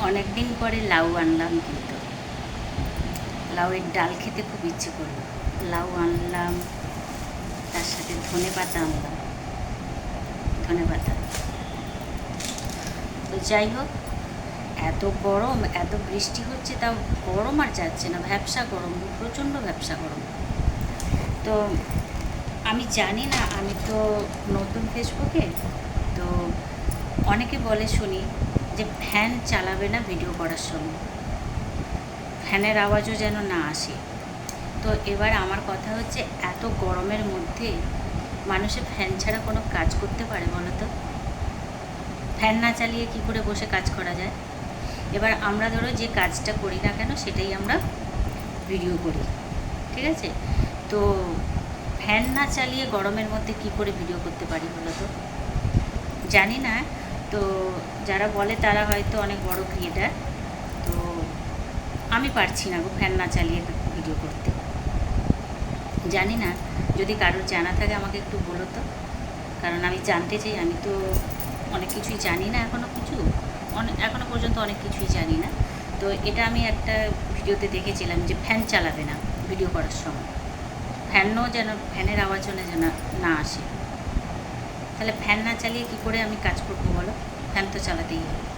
অনেক দিন পরে লাউ আনলাম কিন্তু। লাউয়ের ডাল খেতে খুব ইচ্ছে করল। লাউ আনলাম, তার সাথে ধনে পাতা আনলাম। ধনে পাতা। তো যাই হোক, এত গরম, এত বৃষ্টি হচ্ছে, তাও গরম আর যাচ্ছে না ব্যবসা গরম, প্রচণ্ড ব্যবসা গরম। তো আমি জানি না, আমি তো নতুন ফেসবুকে, তো অনেকে বলে শুনি যে ফ্যান চালাবে না ভিডিও করার সময়। ফ্যানের আওয়াজও যেন না আসে। তো এবার আমার কথা হচ্ছে, এত গরমের মধ্যে মানুষে ফ্যান ছাড়া কোনো কাজ করতে পারে বলো তো ফ্যান না চালিয়ে কি করে বসে কাজ করা যায়? এবার আমরা ধরো যে কাজটা করি না কেন, সেটাই আমরা ভিডিও করি। ঠিক আছে? তো ফ্যান না চালিয়ে গরমের মধ্যে কি করে ভিডিও করতে পারি বলো তো জানি না। তো যারা বলে তারা হয়তো অনেক বড় ক্রিয়েটার তো আমি পারছি না গো ফ্যান না চালিয়ে ভিডিও করতে। জানি না, যদি কারোর জানা থাকে আমাকে একটু বলো তো। কারণ আমি জানতে চাই, আমি তো অনেক কিছুই জানি না এখনও কিছু। অনেক এখনও পর্যন্ত অনেক কিছুই জানি না। তো এটা আমি একটা ভিডিওতে দেখেছিলাম যে ফ্যান চালাবে না ভিডিও করার সময়। ফ্যানও যেন ফ্যানের আওয়াজও যেন না আসে। তাহলে ফ্যান না চালিয়ে কি করে আমি কাজ করব বলো? ফ্যান তো চালাতেই হবে।